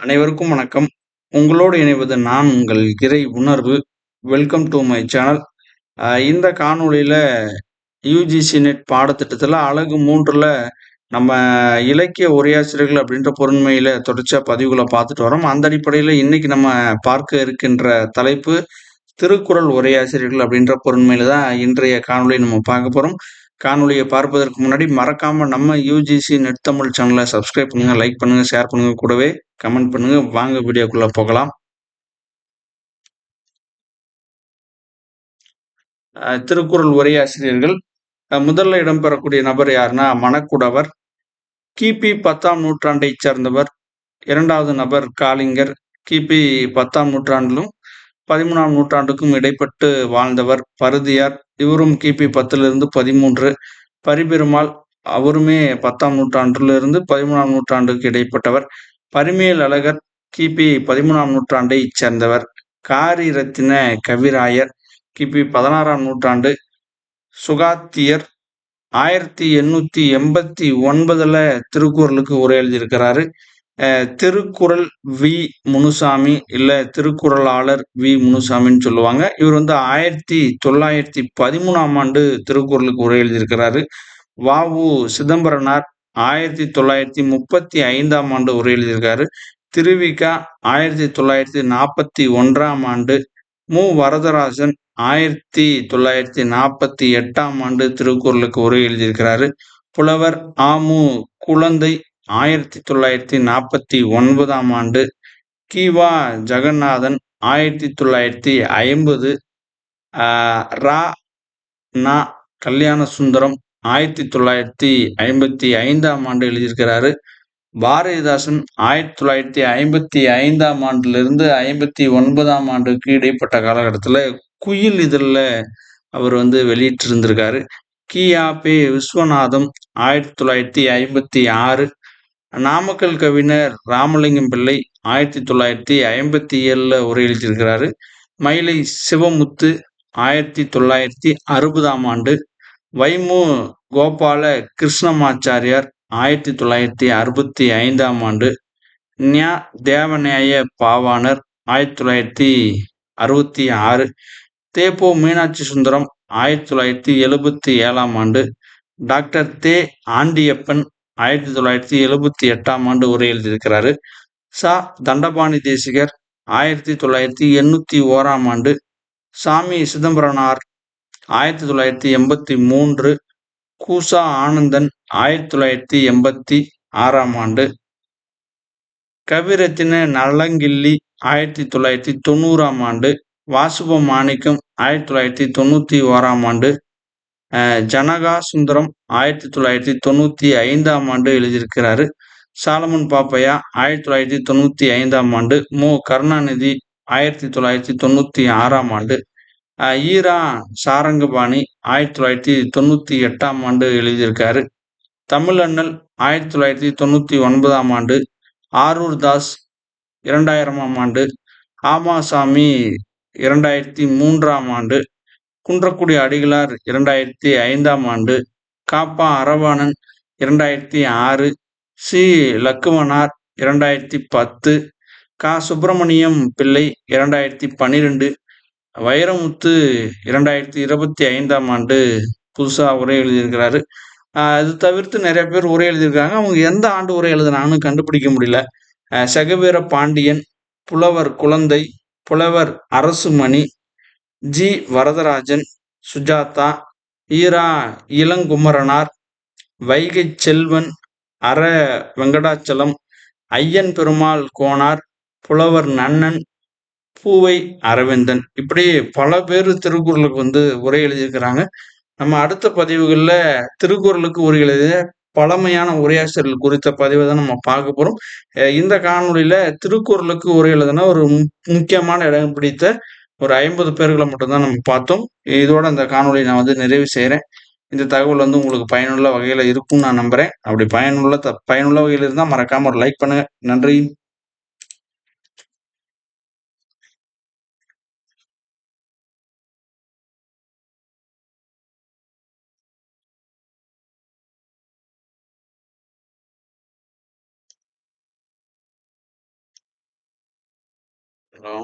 அனைவருக்கும் வணக்கம். உங்களோடு இணைவது நான் உங்கள் இறை உணர்வு. வெல்கம் டு மை சேனல் இந்த காணொளியில் யூஜிசி நெட் பாடத்திட்டத்தில் அழகு மூன்றில் நம்ம இலக்கிய உரையாசிரியர்கள் அப்படின்ற பொருண்மையில் தொடர்ச்சியாக பதிவுகளை பார்த்துட்டு வரோம். அந்த அடிப்படையில் இன்னைக்கு நம்ம பார்க்க இருக்கின்ற தலைப்பு திருக்குறள் உரையாசிரியர்கள் அப்படின்ற பொருண்மையில் தான் இன்றைய காணொலி நம்ம பார்க்க போகிறோம் காணொலியை பார்ப்பதற்கு முன்னாடி மறக்காம நம்ம யூஜிசி நெட் தமிழ் சேனலை சப்ஸ்கிரைப் பண்ணுங்க லைக் பண்ணுங்க ஷேர் பண்ணுங்க. கூடவே கமெண்ட் பண்ணுங்க. வாங்க வீடியோக்குள்ள போகலாம். திருக்குறள் உரையாசிரியர்கள் முதல்ல இடம்பெறக்கூடிய நபர் யாருன்னா மணக்குடவர். கிபி பத்தாம் நூற்றாண்டை சேர்ந்தவர். இரண்டாவது நபர் காலிங்கர் கிபி பத்தாம் நூற்றாண்டிலும் பதிமூணாம் நூற்றாண்டுக்கும் இடைப்பட்டு வாழ்ந்தவர் பருதியார். இவரும் கிபி பத்திலிருந்து பதிமூன்று. பரிபெருமாள் அவருமே பத்தாம் நூற்றாண்டிலிருந்து பதிமூணாம் நூற்றாண்டுக்கு இடைப்பட்டவர். பரிமேல் அழகர் கிபி பதிமூணாம் நூற்றாண்டை சேர்ந்தவர். காரி ரத்தின கவிராயர் கிபி பதினாறாம் நூற்றாண்டு. சுகாத்தியர் ஆயிரத்தி எண்ணூத்தி எண்பத்தி ஒன்பதுல திருக்குறளுக்கு உரை எழுதியிருக்கிறாரு. திருக்குறள் வி. முனுசாமி இல்லை திருக்குறளாளர் வி. முனுசாமின்னு சொல்லுவாங்க. இவர் வந்து ஆயிரத்தி தொள்ளாயிரத்தி பதிமூணாம் ஆண்டு திருக்குறளுக்கு உரை எழுதியிருக்கிறாரு. வாவு சிதம்பரனார் ஆயிரத்தி தொள்ளாயிரத்தி முப்பத்தி ஐந்தாம் ஆண்டு உரை எழுதியிருக்காரு. திருவிகா ஆயிரத்தி தொள்ளாயிரத்தி நாற்பத்தி ஒன்றாம் ஆண்டு. மு. வரதராசன் ஆயிரத்தி தொள்ளாயிரத்தி நாற்பத்தி எட்டாம் ஆண்டு திருக்குறளுக்கு உரை எழுதியிருக்கிறாரு. புலவர் ஆமு குழந்தை ஆயிரத்தி தொள்ளாயிரத்தி நாற்பத்தி ஒன்பதாம் ஆண்டு கிவா ஜெகநாதன் ஆயிரத்தி தொள்ளாயிரத்தி ஐம்பது ரா நா கல்யாண சுந்தரம் ஆயிரத்தி தொள்ளாயிரத்தி ஐம்பத்தி ஐந்தாம் ஆண்டு எழுதியிருக்கிறாரு. பாரதிதாசன் ஆயிரத்தி தொள்ளாயிரத்தி ஐம்பத்தி ஐந்தாம் ஆண்டிலிருந்து ஐம்பத்தி ஒன்பதாம் ஆண்டுக்கு இடைப்பட்ட காலகட்டத்தில் குயில் இதழில் அவர் வந்து வெளியிட்டிருந்திருக்காரு. கியா பே விஸ்வநாதம் ஆயிரத்தி தொள்ளாயிரத்தி ஐம்பத்தி ஆறு நாமக்கல் கவிஞர் ராமலிங்கம் பிள்ளை ஆயிரத்தி தொள்ளாயிரத்தி ஐம்பத்தி ஏழில் உரை எழுதியிருக்கிறாரு மயிலை சிவமுத்து ஆயிரத்தி தொள்ளாயிரத்தி அறுபதாம் ஆண்டு வைமு கோபால கிருஷ்ணமாச்சாரியார் ஆயிரத்தி தொள்ளாயிரத்தி அறுபத்தி ஐந்தாம் ஆண்டு ஞா தேவநேய பாவாணர் ஆயிரத்தி தொள்ளாயிரத்தி அறுபத்தி ஆறு தேப்போ மீனாட்சி சுந்தரம் ஆயிரத்தி தொள்ளாயிரத்தி எழுபத்தி ஏழாம் ஆண்டு டாக்டர் தே ஆண்டியப்பன் ஆயிரத்தி தொள்ளாயிரத்தி எழுபத்தி எட்டாம் ஆண்டு உரை எழுதியிருக்கிறாரு. சா. தண்டபாணி தேசிகர் ஆயிரத்தி தொள்ளாயிரத்தி எண்ணூத்தி ஓராம் ஆண்டு. சாமி சிதம்பரனார் ஆயிரத்தி தொள்ளாயிரத்தி எண்பத்தி மூன்று. கூசா ஆனந்தன் ஆயிரத்தி தொள்ளாயிரத்தி எண்பத்தி ஆறாம் ஆண்டு. கவிரத்தின நலங்கிள்ளி ஆயிரத்தி தொள்ளாயிரத்தி தொண்ணூறாம் ஆண்டு. வாசுப மாணிக்கம் ஆயிரத்தி தொள்ளாயிரத்தி தொண்ணூற்றி ஓராம் ஆண்டு. ஜனகா சுந்தரம் ஆயிரத்தி தொள்ளாயிரத்தி தொண்ணூற்றி ஐந்தாம் ஆண்டு எழுதியிருக்கிறாரு. சாலமன் பாப்பையா ஆயிரத்தி தொள்ளாயிரத்தி தொண்ணூற்றி ஐந்தாம் ஆண்டு. மு. கருணாநிதி ஆயிரத்தி தொள்ளாயிரத்தி தொண்ணூற்றி ஆறாம் ஆண்டு. ஈரா சாரங்கபாணி ஆயிரத்தி தொள்ளாயிரத்தி தொண்ணூற்றி எட்டாம் ஆண்டு எழுதியிருக்காரு. தமிழண்ணல் ஆயிரத்தி தொள்ளாயிரத்தி தொண்ணூற்றி ஒன்பதாம் ஆண்டு. ஆரூர் தாஸ் இரண்டாயிரமாம் ஆண்டு. ஆமாசாமி இரண்டாயிரத்தி மூன்றாம் ஆண்டு. குன்றக்குடி அடிகளார் இரண்டாயிரத்தி ஐந்தாம் ஆண்டு காப்பா அரவாணன் இரண்டாயிரத்தி ஆறு சி. லக்குமனார் இரண்டாயிரத்தி பத்து கா. சுப்பிரமணியம் பிள்ளை இரண்டாயிரத்தி பன்னிரெண்டு வைரமுத்து இரண்டாயிரத்தி இருபத்தி ஐந்தாம் ஆண்டு புதுசாக உரை எழுதியிருக்கிறாரு. அது தவிர்த்து நிறைய பேர் உரை எழுதியிருக்காங்க. அவங்க எந்த ஆண்டு உரை எழுதுனாங்கன்னு கண்டுபிடிக்க முடியல. செகவீர பாண்டியன் புலவர் குழந்தை புலவர் அரசுமணி ஜி. வரதராஜன் சுஜாதா ஈரா இளங்குமரனார் வைகை செல்வன் அற வெங்கடாச்சலம் ஐயன் பெருமாள் கோனார் புலவர் நன்னன் பூவை அரவிந்தன். இப்படி பல பேர் திருக்குறளுக்கு வந்து உரை எழுதியிருக்கிறாங்க. நம்ம அடுத்த பதிவுகளில் திருக்குறளுக்கு உரை எழுதிய பழமையான உரையாசிரியர்கள் குறித்த பதிவை தான் நம்ம பார்க்க போகிறோம் இந்த காணொலியில் திருக்குறளுக்கு உரை எழுதுனா ஒரு முக்கியமான இடம் பிடித்த ஒரு ஐம்பது பேர்களை மட்டும்தான் நம்ம பார்த்தோம். இதோட அந்த காணொலி நான் வந்து நிறைவு செய்கிறேன் இந்த தகவல் வந்து உங்களுக்கு பயனுள்ள வகையில் இருக்கும்னு நான் நம்புகிறேன் அப்படி பயனுள்ள த பயனுள்ள வகையில் இருந்தால் மறக்காமல் ஒரு லைக் பண்ணுங்கள் நன்றி. ஹலோ.